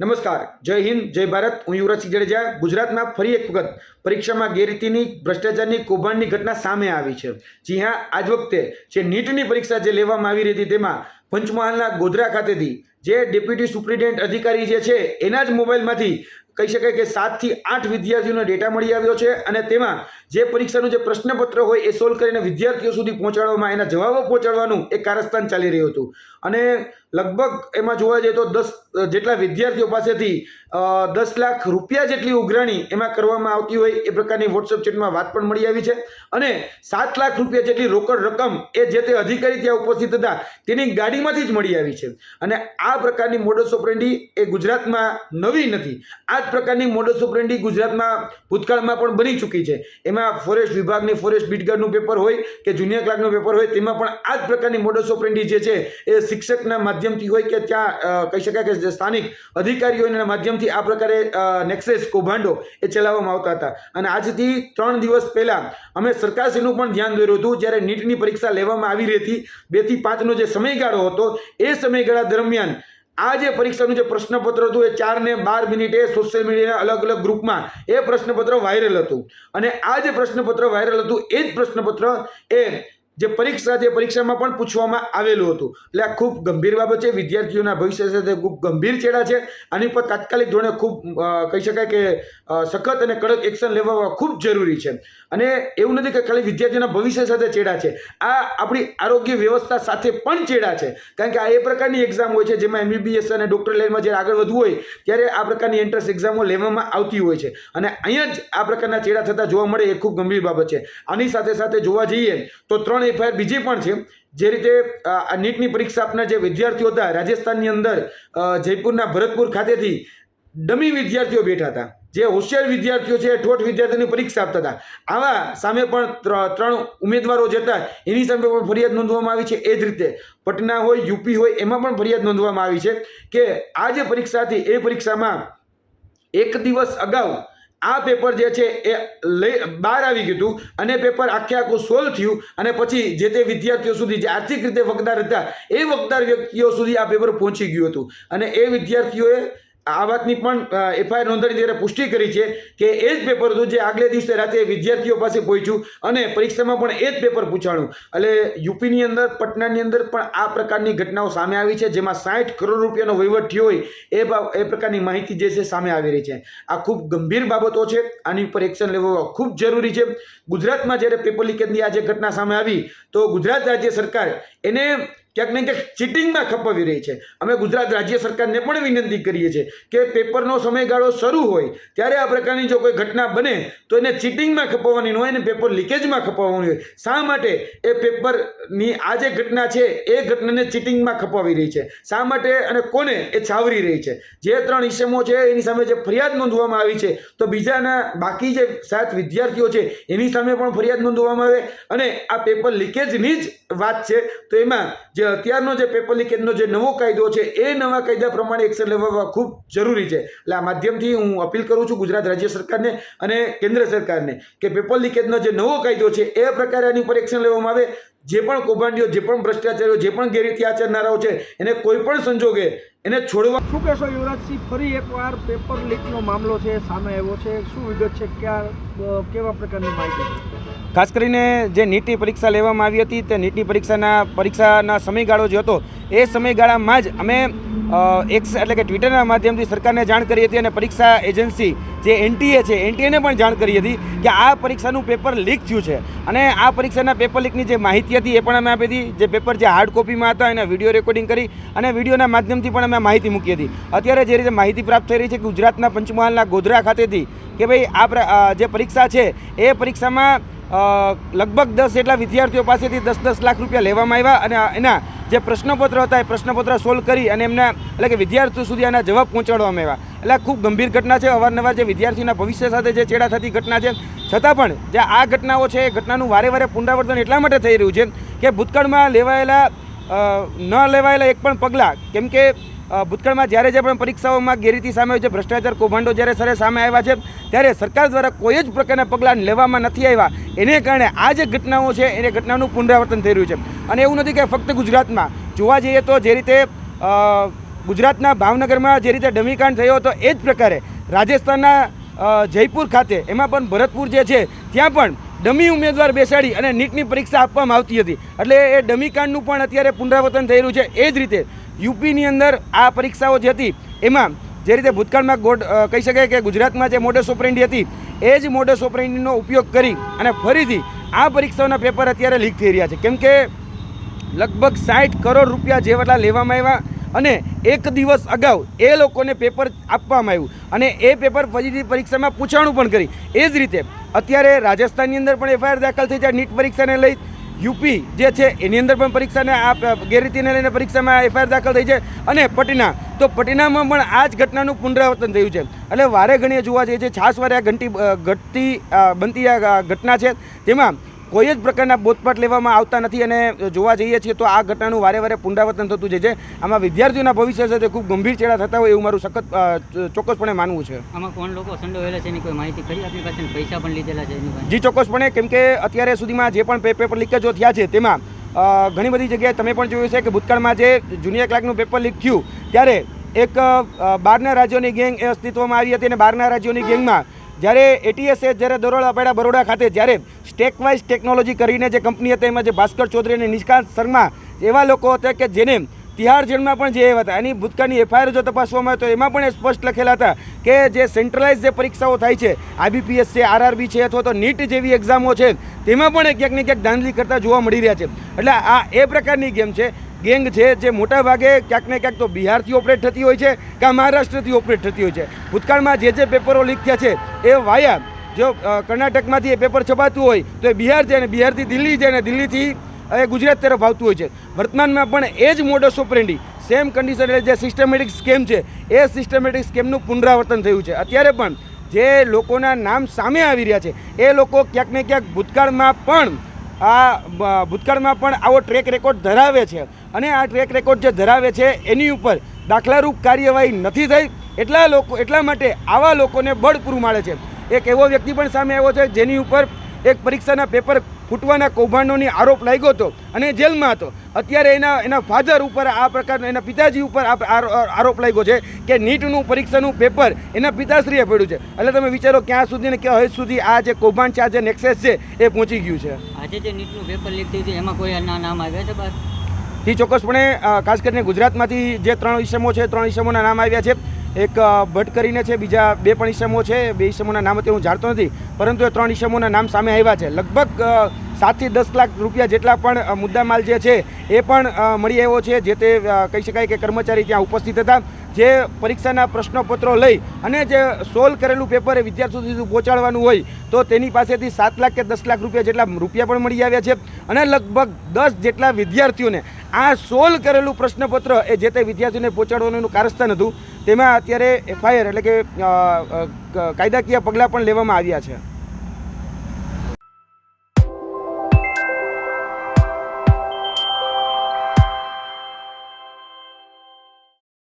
નમસ્કાર, જય હિન્દ, જય ભારત. હું યુવરાજસિંહ જાડેજા. ગુજરાતમાં ફરી એક વખત પરીક્ષામાં ગેરરીતિની, ભ્રષ્ટાચારની, કૌભાંડની ઘટના સામે આવી છે. જી હા, આજ વખતે જે નીટની પરીક્ષા જે લેવામાં આવી રહી હતી તેમાં પંચમહાલના ગોધરા ખાતેથી જે ડેપ્યુટી સુપ્રિન્ટેન્ડન્ટ અધિકારી જે છે, એના જ મોબાઈલમાંથી કહી શકાય કે સાતથી આઠ વિદ્યાર્થીઓનો ડેટા મળી આવ્યો છે અને તેમાં જે પરીક્ષાનું જે પ્રશ્નપત્ર હોય એ સોલ્વ કરીને વિદ્યાર્થીઓ સુધી પહોંચાડવામાં, એના જવાબો પહોંચાડવાનું એક કારસ્થાન ચાલી રહ્યું હતું. અને લગભગ એમાં જોવા જઈએ તો દસ જેટલા વિદ્યાર્થીઓ પાસેથી દસ લાખ રૂપિયા જેટલી ઉઘરાણી એમાં કરવામાં આવતી હોય એ પ્રકારની વોટ્સઅપ ચેટમાં વાત પણ મળી આવી છે. અને સાત લાખ રૂપિયા જેટલી રોકડ રકમ એ જે તે અધિકારી ત્યાં ઉપસ્થિત હતા, તેની ગાડીમાંથી જ મળી આવી છે. અને આ પ્રકારની મોડસ ઓપરેન્ડી એ ગુજરાતમાં નવી નથી. આ જ પ્રકારની મોડસ ઓપરેન્ડી ગુજરાતમાં ભૂતકાળમાં પણ બની ચૂકી છે. એમાં ફોરેસ્ટ વિભાગની ફોરેસ્ટ બીટગાર્ડનું પેપર હોય કે જુનિયર ક્લાર્કનું પેપર હોય તેમાં પણ આ જ પ્રકારની મોડસ ઓપરેન્ડી જે છે એ શિક્ષકના માધ્યમથી હોય કે ત્યાં કહી શકાય કે જે સ્થાનિક અધિકારીઓના માધ્યમથી આ પ્રકારે નેક્સેસ કૌભાંડો એ ચલાવવામાં આવતા હતા. અને આજથી ત્રણ દિવસ પહેલાં અમે સરકારશ્રીનું પણ ધ્યાન દોર્યું હતું, જ્યારે નીટની પરીક્ષા લેવામાં આવી રહી હતી. બેથી પાંચનો જે સમયગાળો હતો, એ સમયગાળા દરમિયાન આ જે પરીક્ષાનું જે પ્રશ્નપત્ર હતું, એ ચાર ને બાર મિનિટે સોશિયલ મીડિયાના અલગ અલગ ગ્રુપમાં એ પ્રશ્નપત્ર વાયરલ હતું. અને આ જે પ્રશ્નપત્ર વાયરલ હતું, એ જ પ્રશ્નપત્ર એ જે પરીક્ષા છે પરીક્ષામાં પણ પૂછવામાં આવેલું હતું. એટલે આ ખૂબ ગંભીર બાબત છે. વિદ્યાર્થીઓના ભવિષ્ય સાથે ખૂબ ગંભીર છેડા છે. આની પર તાત્કાલિક ધોરણે ખૂબ કહી શકાય કે સખત અને કડક એક્શન લેવા ખૂબ જરૂરી છે. અને એવું નથી કે ખાલી વિદ્યાર્થીઓના ભવિષ્ય સાથે ચેડા છે. આ આપણી આરોગ્ય વ્યવસ્થા સાથે પણ ચેડા છે. કારણ કે આ એ પ્રકારની એક્ઝામ હોય છે જેમાં એમબીબીએસ અને ડૉક્ટર લાઇનમાં જ્યારે આગળ વધવું હોય, ત્યારે આ પ્રકારની એન્ટ્રન્સ એક્ઝામો લેવામાં આવતી હોય છે. અને અહીંયા જ આ પ્રકારના ચેડા થતા જોવા મળે એ ખૂબ ગંભીર બાબત છે. આની સાથે સાથે જોવા જઈએ તો ત્રણ એફઆઈઆર બીજી પણ છે, જે રીતે આ નીટની પરીક્ષા આપનાર જે વિદ્યાર્થીઓ હતા, રાજસ્થાનની અંદર જયપુરના ભરતપુર ખાતેથી ડમી વિદ્યાર્થીઓ બેઠા હતા. જે હોશિયાર વિદ્યાર્થીઓ છે, ઠોઠ વિદ્યાર્થીઓની પરીક્ષા આપતા હતા. આવા સામે પણ ત્રણ ઉમેદવારો જે હતા, એની સામે પણ ફરિયાદ નોંધવામાં આવી છે, એ જ રીતે. પટના હોય, યુપી હોય, એમાં પણ ફરિયાદ નોંધવામાં આવી છે કે આ જે પરીક્ષા હતી, એ પરીક્ષામાં એક દિવસ અગાઉ આ પેપર જે છે એ લઈ બહાર આવી ગયું અને પેપર આખે આખું સોલ્વ થયું અને પછી જે તે વિદ્યાર્થીઓ સુધી જે આર્થિક રીતે વકદાર હતા એ વકદાર વ્યક્તિઓ સુધી આ પેપર પહોંચી ગયું હતું. અને એ વિદ્યાર્થીઓએ આ વાતની પણ એફઆઈઆર નોંધણી ત્યારે પુષ્ટિ કરી છે કે એ જ પેપર હતું જે આગલે દિવસે રાતે વિદ્યાર્થીઓ પાસે પહોંચ્યું અને પરીક્ષામાં પણ એ જ પેપર પૂછાણું. એટલે યુપીની અંદર, પટનાની અંદર પણ આ પ્રકારની ઘટનાઓ સામે આવી છે, જેમાં સાઠ કરોડ રૂપિયાનો વહીવટ થયો હોય, એ એ પ્રકારની માહિતી જે છે સામે આવી રહી છે. આ ખૂબ ગંભીર બાબતો છે, આની ઉપર એક્શન લેવો ખૂબ જરૂરી છે. ગુજરાતમાં જ્યારે પેપર લીકેજની આ જે ઘટના સામે આવી, તો ગુજરાત રાજ્ય સરકાર એને ક્યાંક ને ક્યાંક ચીટિંગમાં ખપાવી રહી છે. અમે ગુજરાત રાજ્ય સરકારને પણ વિનંતી કરીએ છીએ કે પેપરનો સમયગાળો શરૂ હોય, ત્યારે આ પ્રકારની જો કોઈ ઘટના બને, તો એને ચીટિંગમાં ખપાવવાની ન હોય ને પેપર લીકેજમાં ખપાવવાની હોય. શા માટે એ પેપરની આ જે ઘટના છે, એ ઘટનાને ચીટિંગમાં ખપાવી રહી છે? શા માટે અને કોને એ છાવરી રહી છે? જે ત્રણ ઇસમો છે, એની સામે જે ફરિયાદ નોંધવામાં આવી છે, તો બીજાના બાકી જે સાત વિદ્યાર્થીઓ છે, એની સામે પણ ફરિયાદ નોંધવામાં આવે અને આ પેપર લીકેજની જ વાત છે. તો એમાં જે અત્યારનો જે પેપર લીકેજનો જે નવો કાયદો છે, એ નવા કાયદા પ્રમાણે એક્શન લેવા ખૂબ જરૂરી છે. એટલે આ માધ્યમથી હું અપીલ કરું છું ગુજરાત રાજ્ય સરકારને અને કેન્દ્ર સરકારને કે પેપર લીકેજનો જે નવો કાયદો છે, એ પ્રકારે આની ઉપર એક્શન લેવામાં આવે. જે પણ કૌભાંડીઓ, જે પણ ભ્રષ્ટાચારીઓ, જે પણ ગેરરીતિ આચરનારાઓ છે, એને કોઈ પણ સંજોગે એને છોડવા શું કહેશો યુવરાજસિંહ, ફરી એકવાર પેપર લીકનો મામલો છે, સામે આવ્યો છે. શું વિગત છે? ક્યાં કેવા પ્રકારની માહિતી? ખાસ કરીને જે નીટની પરીક્ષા લેવામાં આવી હતી તે નીટની પરીક્ષાના પરીક્ષાના સમયગાળો જે હતો, એ સમયગાળામાં જ અમે એક્સ એટલે કે ટ્વિટરના માધ્યમથી સરકારને જાણ કરી હતી અને પરીક્ષા એજન્સી જે એનટીએ છે, એનટીએને પણ જાણ કરી હતી કે આ પરીક્ષાનું પેપર લીક થયું છે. અને આ પરીક્ષાના પેપર લીકની જે માહિતી હતી એ પણ અમે આપી હતી, જે પેપર જે હાર્ડ કોપીમાં હતા એના વીડિયો રેકોર્ડિંગ કરી અને વિડીયોના માધ્યમથી પણ અમે માહિતી મૂકી હતી. અત્યારે જે રીતે માહિતી પ્રાપ્ત થઈ રહી છે કે ગુજરાતના પંચમહાલના ગોધરા ખાતેથી કે ભાઈ આ જે પરીક્ષા છે, એ પરીક્ષામાં લગભગ દસ જેટલા વિદ્યાર્થીઓ પાસેથી દસ દસ લાખ રૂપિયા લેવામાં આવ્યા અને એના જે પ્રશ્નપત્ર હતા એ પ્રશ્નપત્ર સોલ્વ કરી અને એમના એટલે કે વિદ્યાર્થીઓ સુધી આના જવાબ પહોંચાડવામાં આવ્યા. એટલે આ ખૂબ ગંભીર ઘટના છે. અવારનવાર જે વિદ્યાર્થીઓના ભવિષ્ય સાથે જે ચેડા થતી ઘટના છે, છતાં પણ જે આ ઘટનાઓ છે, એ ઘટનાનું વારે વારે પુનરાવર્તન એટલા માટે થઈ રહ્યું છે કે ભૂતકાળમાં લેવાયેલા ન લેવાયેલા એક પણ પગલાં, કેમ કે ભૂતકાળમાં જ્યારે જે પણ પરીક્ષાઓમાં ગેરરીતિ સામે હોય છે, ભ્રષ્ટાચાર, કૌભાંડો જ્યારે સરે સામે આવ્યા છે, ત્યારે સરકાર દ્વારા કોઈ જ પ્રકારના પગલાં લેવામાં નથી આવ્યા. એને કારણે આ જે ઘટનાઓ છે, એને ઘટનાનું પુનરાવર્તન થઈ રહ્યું છે. અને એવું નથી કે ફક્ત ગુજરાતમાં. જોવા જઈએ તો જે રીતે ગુજરાતના ભાવનગરમાં જે રીતે ડમીકાંડ થયો હતો, એ જ પ્રકારે રાજસ્થાનના જયપુર ખાતે, એમાં પણ ભરતપુર જે છે, ત્યાં પણ ડમી ઉમેદવાર બેસાડી અને નીટની પરીક્ષા આપવામાં આવતી હતી. એટલે એ ડમીકાંડનું પણ અત્યારે પુનરાવર્તન થઈ રહ્યું છે, એ જ રીતે યુપીની અંદર આ પરીક્ષાઓ જે હતી, એમાં જે રીતે ભૂતકાળમાં ગોડ કહી શકાય કે ગુજરાતમાં જે મોડસ ઓપરેન્ડી હતી, એ જ મોડસ ઓપરેન્ડીનો ઉપયોગ કરી અને ફરીથી આ પરીક્ષાઓના પેપર અત્યારે લીક થઈ રહ્યા છે. કેમ કે લગભગ સાઠ કરોડ રૂપિયા જેટલા લેવામાં આવ્યા અને એક દિવસ અગાઉ એ લોકોને પેપર આપવામાં આવ્યું અને એ પેપર ફરીથી પરીક્ષામાં પૂછાણું પણ કરી. એ જ રીતે અત્યારે રાજસ્થાનની અંદર પણ એફઆઈઆર દાખલ થઈ છે નીટ પરીક્ષાને લઈ યુપી જે છે, એની અંદર પણ પરીક્ષાને આ ગેરરીતિને લઈને પરીક્ષામાં એફઆઈઆર દાખલ થઈ છે અને પટીના. તો પટીનામાં પણ આ જ ઘટનાનું પુનરાવર્તન થયું છે. એટલે વારે ઘણીએ જોવા જઈએ છે છાસ વારે આ ઘંટી ઘટતી બનતી આ ઘટના છે. તેમાં કોઈ જ પ્રકારના બોધપાઠ લેવામાં આવતા નથી અને જોવા જઈએ છીએ તો આ ઘટનાનું વારે વારે પુનરાવર્તન થતું જાય છે. આમાં વિદ્યાર્થીઓના ભવિષ્ય સાથે ખૂબ ગંભીર ચેડા થતા હોય એવું મારું સખત ચોક્કસપણે માનવું છે. આમાં કોણ લોકો સંડોવેલા છે એની કોઈ માહિતી ખરી? આપણી પાસે પૈસા પણ લીધેલા છે જી ચોક્કસપણે કેમ કે અત્યારે સુધીમાં જે પણ પેપર લીકેજો થયા છે તેમાં ઘણી બધી જગ્યાએ તમે પણ જોયું છે કે ભૂતકાળમાં જે જુનિયર ક્લાર્કનું પેપર લીક થયું ત્યારે એક બહારના રાજ્યોની ગેંગ એ અસ્તિત્વમાં આવી હતી અને બહારના રાજ્યોની ગેંગમાં જ્યારે એટીએસે જ્યારે દરોડા પાડ્યા બરોડા ખાતે, જ્યારે સ્ટેક વાઇઝ ટેકનોલોજી કરીને જે કંપની હતી, એમાં જે ભાસ્કર ચૌધરી અને નિષ્કાંત શર્મા, એવા લોકો હતા કે જેને તિહાર જેલમાં પણ જે હતા. એની ભૂતકાળની એફઆઈઆર જો તપાસવામાં આવે તો એમાં પણ એ સ્પષ્ટ લખેલા હતા કે જે સેન્ટ્રલાઇઝ જે પરીક્ષાઓ થાય છે આઈબીપીએસ છે આરઆરબી છે, અથવા તો નીટ જેવી એક્ઝામો છે, તેમાં પણ ક્યાંક ને ક્યાંક ધાંધલી કરતા જોવા મળી રહ્યા છે. એટલે આ એ પ્રકારની ગેમ છે. ગેંગ છે જે મોટા ભાગે ક્યાંક ને ક્યાંક તો બિહારથી ઓપરેટ થતી હોય છે કે મહારાષ્ટ્રથી ઓપરેટ થતી હોય છે. ભૂતકાળમાં જે જે પેપરો લીક થયા છે, એ વાયા. જો કર્ણાટકમાંથી એ પેપર છપાતું હોય, તો એ બિહાર છે અને બિહારથી દિલ્હી છે અને દિલ્હીથી એ ગુજરાત તરફ આવતું હોય છે. વર્તમાનમાં પણ એ જ મોડસ ઓપરેન્ડી સેમ કન્ડિશન એટલે જે સિસ્ટમેટિક સ્કેમ છે, એ સિસ્ટમેટિક સ્કેમનું પુનરાવર્તન થયું છે. અત્યારે પણ જે લોકોના નામ સામે આવી રહ્યા છે, એ લોકો ક્યાંક ને ક્યાંક ભૂતકાળમાં પણ આ ભૂતકાળમાં પણ આવો ટ્રેક રેકોર્ડ ધરાવે છે. અને આ ટ્રેક રેકોર્ડ જે ધરાવે છે, એની ઉપર દાખલારૂપ કાર્યવાહી નથી થઈ. એટલા લોકો, એટલા માટે આવા લોકોને બળ પૂરું માળે છે. એક એવો વ્યક્તિ પણ સામે આવ્યો છે, જેની ઉપર એક પરીક્ષાના પેપર ફૂટવાના કૌભાંડોની આરોપ લાગ્યો હતો અને જેલમાં હતો. અત્યારે એના એના ફાધર ઉપર આ પ્રકારનો, એના પિતાજી ઉપર આરો- આરોપ લાગ્યો છે કે નીટનું પરીક્ષાનું પેપર એના પિતાશ્રીએ પડ્યું છે. એટલે તમે વિચારો ક્યાં સુધી ને ક્યાં હદ સુધી આ જે કૌભાંડ છે, આ જે નેક્સેસ છે, એ પહોંચી ગયું છે. આજે જે નીટનું પેપર લીક થયું છે, એમાં કોઈ ના નામ આવ્યા છે બહાર? થી ચોક્કસપણે ખાસ કરીને ગુજરાતમાંથી જે ત્રણ ઇસમો છે, ત્રણ ઇસમોના નામ આવ્યા છે. એક ભટ્ટ કરીને છે, બીજા બે પણ ઇસમો છે. બે ઇસમોના નામ અત્યારે હું જાણતો નથી, પરંતુ એ ત્રણ ઇસમોના નામ સામે આવ્યા છે. લગભગ સાતથી દસ લાખ રૂપિયા જેટલા પણ મુદ્દામાલ જે છે, એ પણ મળી આવ્યો છે, જે તે કહી શકાય કે કર્મચારી ત્યાં ઉપસ્થિત હતા. જે પરીક્ષાના પ્રશ્નપત્રો લઈ અને જે સોલ્વ કરેલું પેપર એ વિદ્યાર્થીઓ સુધી પહોંચાડવાનું હોય, તો તેની પાસેથી સાત લાખ કે દસ લાખ રૂપિયા જેટલા રૂપિયા પણ મળી આવ્યા છે. અને લગભગ દસ જેટલા વિદ્યાર્થીઓને આ સોલ્વ કરેલું પ્રશ્નપત્ર એ જે તે વિદ્યાર્થીઓને પહોંચાડવાનું એનું કારસ્થાન હતું, તેમાં અત્યારે એફઆઈઆર એટલે કે, કાયદાકીય પગલાં પણ લેવામાં આવ્યા છે.